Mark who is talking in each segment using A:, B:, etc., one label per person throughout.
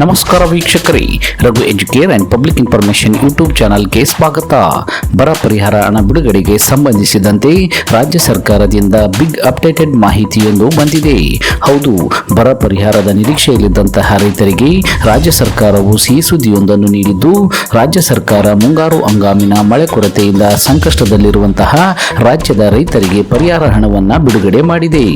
A: ನಮಸ್ಕಾರ ವೀಕ್ಷಕರೇ. Raghu educare and public information YouTube ಚಾನಲ್ಗೆ ಸ್ವಾಗತ. ಬರ ಪರಿಹಾರ ಹಣ ಬಿಡುಗಡೆಗೆ ಸಂಬಂಧಿಸಿದಂತೆ ರಾಜ್ಯ ಸರ್ಕಾರದಿಂದ ಬಿಗ್ ಅಪ್ಡೇಟೆಡ್ ಮಾಹಿತಿಯೊಂದು ಬಂದಿದೆ. ಹೌದು, ಬರ ಪರಿಹಾರದ ನಿರೀಕ್ಷೆಯಲ್ಲಿದ್ದಂತಹ ರೈತರಿಗೆ ರಾಜ್ಯ ಸರ್ಕಾರವು ಸಿಹಿ ಸುದ್ದಿಯೊಂದನ್ನು ನೀಡಿದ್ದು, ರಾಜ್ಯ ಸರ್ಕಾರ ಮುಂಗಾರು ಹಂಗಾಮಿನ ಮಳೆ ಕೊರತೆಯಿಂದ ಸಂಕಷ್ಟದಲ್ಲಿರುವಂತಹ ರಾಜ್ಯದ ರೈತರಿಗೆ ಪರಿಹಾರ ಹಣವನ್ನು ಬಿಡುಗಡೆ ಮಾಡಿದೆ.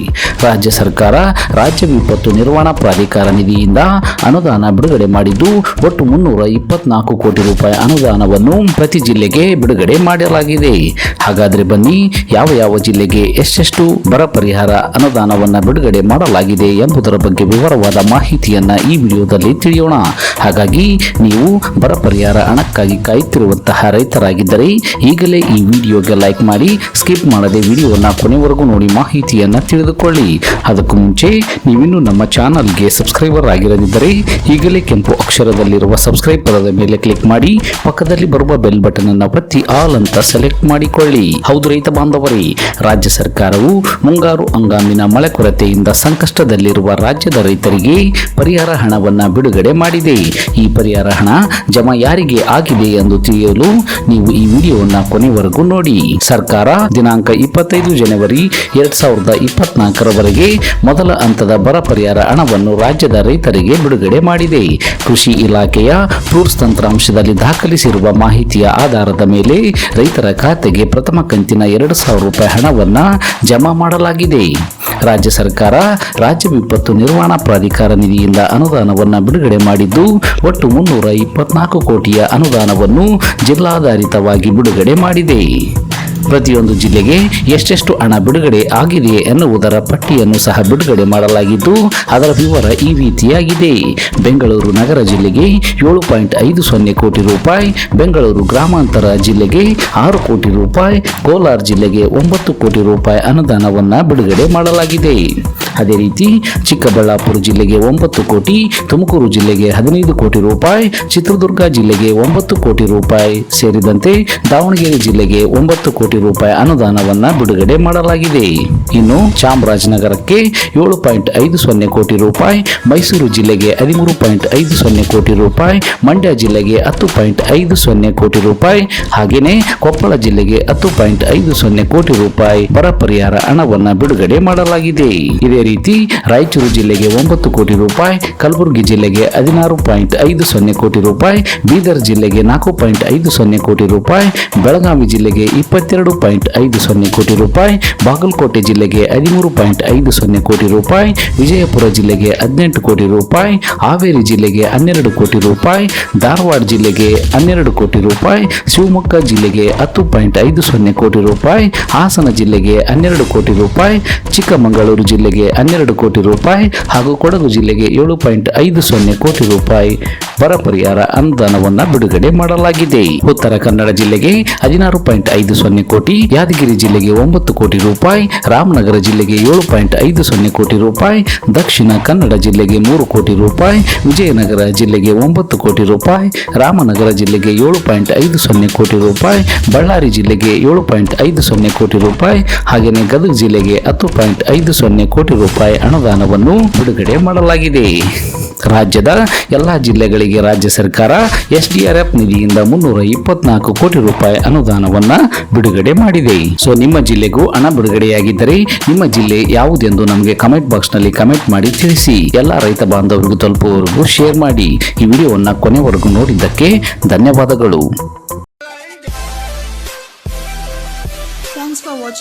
A: ರಾಜ್ಯ ಸರ್ಕಾರ ರಾಜ್ಯ ವಿಪತ್ತು ನಿರ್ವಹಣಾ ಪ್ರಾಧಿಕಾರ ನಿಧಿಯಿಂದ ಅನುದಾನ ಬಿಡುಗಡೆ ಮಾಡಿದ್ದು ಒಟ್ಟು ಮುನ್ನೂರ ಇಪ್ಪತ್ನಾಲ್ಕು ಕೋಟಿ ರೂಪಾಯಿ ಅನುದಾನವನ್ನು ಪ್ರತಿ ಜಿಲ್ಲೆಗೆ ಬಿಡುಗಡೆ ಮಾಡಲಾಗಿದೆ ಹಾಗಾದರೆ ಬನ್ನಿ, ಯಾವ ಯಾವ ಜಿಲ್ಲೆಗೆ ಎಷ್ಟೆಷ್ಟು ಬರ ಪರಿಹಾರ ಅನುದಾನವನ್ನು ಬಿಡುಗಡೆ ಮಾಡಲಾಗಿದೆ ಎಂಬುದರ ಬಗ್ಗೆ ವಿವರವಾದ ಮಾಹಿತಿಯನ್ನು ಈ ವಿಡಿಯೋದಲ್ಲಿ ತಿಳಿಯೋಣ. ಹಾಗಾಗಿ ನೀವು ಬರ ಪರಿಹಾರ ಹಣಕ್ಕಾಗಿ ಕಾಯುತ್ತಿರುವಂತಹ ರೈತರಾಗಿದ್ದರೆ ಈಗಲೇ ಈ ವಿಡಿಯೋಗೆ ಲೈಕ್ ಮಾಡಿ, ಸ್ಕಿಪ್ ಮಾಡದೆ ವಿಡಿಯೋನ ಕೊನೆವರೆಗೂ ನೋಡಿ ಮಾಹಿತಿಯನ್ನು ತಿಳಿದುಕೊಳ್ಳಿ. ಅದಕ್ಕೂ ಮುಂಚೆ ನೀವಿನ್ನೂ ನಮ್ಮ ಚಾನಲ್ಗೆ ಸಬ್ಸ್ಕ್ರೈಬರ್ ಆಗಿರದಿದ್ದರೆ ಈಗಲೇ ಕೆಂಪು ಅಕ್ಷರದಲ್ಲಿರುವ ಸಬ್ಸ್ಕ್ರೈಬ್ ಪದದ ಮೇಲೆ ಕ್ಲಿಕ್ ಮಾಡಿ, ಪಕ್ಕದಲ್ಲಿ ಬರುವ ಬೆಲ್ ಬಟನ್ ಅನ್ನು ಒತ್ತಿ ಆಲ್ ಅಂತ ಸೆಲೆಕ್ಟ್ ಮಾಡಿಕೊಳ್ಳಿ. ಹೌದು ರೈತ ಬಾಂಧವರೇ, ರಾಜ್ಯ ಸರ್ಕಾರವು ಮುಂಗಾರು ಹಂಗಾಮಿನ ಮಳೆ ಕೊರತೆಯಿಂದ ಸಂಕಷ್ಟದಲ್ಲಿರುವ ರಾಜ್ಯದ ರೈತರಿಗೆ ಪರಿಹಾರ ಹಣವನ್ನು ಬಿಡುಗಡೆ ಮಾಡಿದೆ. ಈ ಪರಿಹಾರ ಹಣ ಜಮಾ ಯಾರಿಗೆ ಆಗಿದೆ ಎಂದು ತಿಳಿಯಲು ನೀವು ಈ ವಿಡಿಯೋವನ್ನು ಕೊನೆವರೆಗೂ ನೋಡಿ. ಸರ್ಕಾರ ದಿನಾಂಕ ಇಪ್ಪತ್ತೈದು ಜನವರಿ ಎರಡ್ ಸಾವಿರದ ಇಪ್ಪತ್ನಾಲ್ಕರವರೆಗೆ ಮೊದಲ ಹಂತದ ಬರ ಪರಿಹಾರ ಹಣವನ್ನು ರಾಜ್ಯದ ರೈತರಿಗೆ ಬಿಡುಗಡೆ ಮಾಡಿದೆ. ಕೃಷಿ ಇಲಾಖೆಯ ಫ್ರೂಟ್ಸ್ ತಂತ್ರಾಂಶದಲ್ಲಿ ದಾಖಲಿಸಿರುವ ಮಾಹಿತಿಯ ಆಧಾರದ ಮೇಲೆ ರೈತರ ಖಾತೆಗೆ ಪ್ರಥಮ ಕಂತಿನ ಎರಡು ಸಾವಿರ ರೂಪಾಯಿ ಹಣವನ್ನು ಜಮಾ ಮಾಡಲಾಗಿದೆ. ರಾಜ್ಯ ಸರ್ಕಾರ ರಾಜ್ಯ ವಿಪತ್ತು ನಿರ್ವಹಣಾ ಪ್ರಾಧಿಕಾರ ನಿಧಿಯಿಂದ ಅನುದಾನವನ್ನು ಬಿಡುಗಡೆ ಮಾಡಿದ್ದು ಒಟ್ಟು ಮುನ್ನೂರ ಇಪ್ಪತ್ನಾಲ್ಕು ಕೋಟಿಯ ಅನುದಾನವನ್ನು ಜಿಲ್ಲಾಧಾರಿತವಾಗಿ ಬಿಡುಗಡೆ ಮಾಡಿದೆ. ಪ್ರತಿಯೊಂದು ಜಿಲ್ಲೆಗೆ ಎಷ್ಟೆಷ್ಟು ಹಣ ಬಿಡುಗಡೆ ಆಗಿದೆ ಎನ್ನುವುದರ ಪಟ್ಟಿಯನ್ನು ಸಹ ಬಿಡುಗಡೆ ಮಾಡಲಾಗಿದ್ದು, ಅದರ ವಿವರ ಈ ರೀತಿಯಾಗಿದೆ. ಬೆಂಗಳೂರು ನಗರ ಜಿಲ್ಲೆಗೆ ಏಳು ಪಾಯಿಂಟ್ ಐದು ಸೊನ್ನೆ ಕೋಟಿ ರೂಪಾಯಿ, ಬೆಂಗಳೂರು ಗ್ರಾಮಾಂತರ ಜಿಲ್ಲೆಗೆ ಆರು ಕೋಟಿ ರೂಪಾಯಿ, ಕೋಲಾರ ಜಿಲ್ಲೆಗೆ ಒಂಬತ್ತು ಕೋಟಿ ರೂಪಾಯಿ ಅನುದಾನವನ್ನು ಬಿಡುಗಡೆ ಮಾಡಲಾಗಿದೆ. ಅದೇ ರೀತಿ ಚಿಕ್ಕಬಳ್ಳಾಪುರ ಜಿಲ್ಲೆಗೆ ಒಂಬತ್ತು ಕೋಟಿ, ತುಮಕೂರು ಜಿಲ್ಲೆಗೆ ಹದಿನೈದು ಕೋಟಿ ರೂಪಾಯಿ, ಚಿತ್ರದುರ್ಗ ಜಿಲ್ಲೆಗೆ ಒಂಬತ್ತು ಕೋಟಿ ರೂಪಾಯಿ ಸೇರಿದಂತೆ ದಾವಣಗೆರೆ ಜಿಲ್ಲೆಗೆ ಒಂಬತ್ತು ಕೋಟಿ ರೂಪಾಯಿ ಅನುದಾನವನ್ನು ಬಿಡುಗಡೆ ಮಾಡಲಾಗಿದೆ. ಇನ್ನು ಚಾಮರಾಜನಗರಕ್ಕೆ ಏಳು ಪಾಯಿಂಟ್ ಐದು ಸೊನ್ನೆ ಕೋಟಿ ರೂಪಾಯಿ, ಮೈಸೂರು ಜಿಲ್ಲೆಗೆ ಹದಿಮೂರು ಪಾಯಿಂಟ್ ಐದು ಸೊನ್ನೆ ಕೋಟಿ ರೂಪಾಯಿ, ಮಂಡ್ಯ ಜಿಲ್ಲೆಗೆ ಹತ್ತು ಪಾಯಿಂಟ್ ಐದು ಸೊನ್ನೆ ಕೋಟಿ ರೂಪಾಯಿ ಹಾಗೆಯೇ ಕೊಪ್ಪಳ ಜಿಲ್ಲೆಗೆ ಹತ್ತು ಪಾಯಿಂಟ್ ಐದು ಸೊನ್ನೆ ಕೋಟಿ ರೂಪಾಯಿ ಬರ ಪರಿಹಾರ ಹಣವನ್ನು ಬಿಡುಗಡೆ ಮಾಡಲಾಗಿದೆ. ಇದೇ ರೀತಿ ರಾಯಚೂರು ಜಿಲ್ಲೆಗೆ ಒಂಬತ್ತು ಕೋಟಿ ರೂಪಾಯಿ ಕಲಬುರಗಿ ಜಿಲ್ಲೆಗೆ ಹದಿನಾರು ಪಾಯಿಂಟ್ ಐದು ಸೊನ್ನೆ ಕೋಟಿ ರೂಪಾಯಿ ಬೀದರ್ ಜಿಲ್ಲೆಗೆ ನಾಲ್ಕು ಪಾಯಿಂಟ್ ಐದು ಸೊನ್ನೆ ಕೋಟಿ ರೂಪಾಯಿ ಬೆಳಗಾವಿ ಜಿಲ್ಲೆಗೆ ಇಪ್ಪತ್ತೆರಡು ಪಾಯಿಂಟ್ ಐದು ಸೊನ್ನೆ ಕೋಟಿ ರೂಪಾಯಿ ಬಾಗಲಕೋಟೆ ಜಿಲ್ಲೆಗೆ ಹದಿಮೂರು ಪಾಯಿಂಟ್ ಐದು ಸೊನ್ನೆ ಕೋಟಿ ರೂಪಾಯಿ ವಿಜಯಪುರ ಜಿಲ್ಲೆಗೆ ಹದಿನೆಂಟು ಕೋಟಿ ರೂಪಾಯಿ ಹಾವೇರಿ ಜಿಲ್ಲೆಗೆ ಹನ್ನೆರಡು ಕೋಟಿ ರೂಪಾಯಿ ಧಾರವಾಡ ಜಿಲ್ಲೆಗೆ ಹನ್ನೆರಡು ಕೋಟಿ ರೂಪಾಯಿ ಶಿವಮೊಗ್ಗ ಜಿಲ್ಲೆಗೆ ಹತ್ತು ಪಾಯಿಂಟ್ ಐದು ಸೊನ್ನೆ ಕೋಟಿ ರೂಪಾಯಿ ಹಾಸನ ಜಿಲ್ಲೆಗೆ ಹನ್ನೆರಡು ಕೋಟಿ ರೂಪಾಯಿ ಚಿಕ್ಕಮಗಳೂರು ಜಿಲ್ಲೆಗೆ ಹನ್ನೆರಡು ಕೋಟಿ ರೂಪಾಯಿ ಹಾಗೂ ಕೊಡಗು ಜಿಲ್ಲೆಗೆ ಏಳು ಪಾಯಿಂಟ್ ಐದು ಸೊನ್ನೆ ಕೋಟಿ ರೂಪಾಯಿ ಬರ ಪರಿಹಾರ ಅನುದಾನವನ್ನು ಬಿಡುಗಡೆ ಮಾಡಲಾಗಿದೆ. ಉತ್ತರ ಕನ್ನಡ ಜಿಲ್ಲೆಗೆ ಹದಿನಾರು ಪಾಯಿಂಟ್ ಐದು ಸೊನ್ನೆ ಕೋಟಿ, ಯಾದಗಿರಿ ಜಿಲ್ಲೆಗೆ ಒಂಬತ್ತು ಕೋಟಿ ರೂಪಾಯಿ, ರಾಮನಗರ ಜಿಲ್ಲೆಗೆ ಏಳು ಪಾಯಿಂಟ್ ಐದು ಸೊನ್ನೆ ಕೋಟಿ ರೂಪಾಯಿ, ದಕ್ಷಿಣ ಕನ್ನಡ ಜಿಲ್ಲೆಗೆ ಮೂರು ಕೋಟಿ ರೂಪಾಯಿ, ವಿಜಯನಗರ ಜಿಲ್ಲೆಗೆ ಒಂಬತ್ತು ಕೋಟಿ ರೂಪಾಯಿ, ರಾಮನಗರ ಜಿಲ್ಲೆಗೆ ಏಳು ಪಾಯಿಂಟ್ ಐದು ಸೊನ್ನೆ ಕೋಟಿ ರೂಪಾಯಿ, ಬಳ್ಳಾರಿ ಜಿಲ್ಲೆಗೆ ಏಳು ಪಾಯಿಂಟ್ ಐದು ಸೊನ್ನೆ ಕೋಟಿ ರೂಪಾಯಿ ಹಾಗೆಯೇ ಗದಗ ಜಿಲ್ಲೆಗೆ ಹತ್ತು ಪಾಯಿಂಟ್ ಐದು ಸೊನ್ನೆ ಕೋಟಿ ರೂಪಾಯಿ ಅನುದಾನವನ್ನು ಬಿಡುಗಡೆ ಮಾಡಲಾಗಿದೆ. ರಾಜ್ಯದ ಎಲ್ಲಾ ಜಿಲ್ಲೆಗಳಿಗೆ ರಾಜ್ಯ ಸರ್ಕಾರ ಎಸ್ಡಿಆರ್ಎಫ್ ನಿಧಿಯಿಂದ ಮುನ್ನೂರ ಇಪ್ಪತ್ನಾಲ್ಕು ಕೋಟಿ ರೂಪಾಯಿ ಅನುದಾನವನ್ನ ಬಿಡುಗಡೆ ಮಾಡಿದೆ. ಸೊ ನಿಮ್ಮ ಜಿಲ್ಲೆಗೂ ಹಣ ಬಿಡುಗಡೆಯಾಗಿದ್ದರೆ ನಿಮ್ಮ ಜಿಲ್ಲೆ ಯಾವುದೆಂದು ನಮಗೆ ಕಮೆಂಟ್ ಬಾಕ್ಸ್ನಲ್ಲಿ ಕಮೆಂಟ್ ಮಾಡಿ ತಿಳಿಸಿ. ಎಲ್ಲ ರೈತ ಬಾಂಧವರಿಗೂ ತಲುಪುವವರೆಗೂ ಶೇರ್ ಮಾಡಿ. ಈ ವಿಡಿಯೋವನ್ನ ಕೊನೆವರೆಗೂ ನೋಡಿದ್ದಕ್ಕೆ ಧನ್ಯವಾದಗಳು.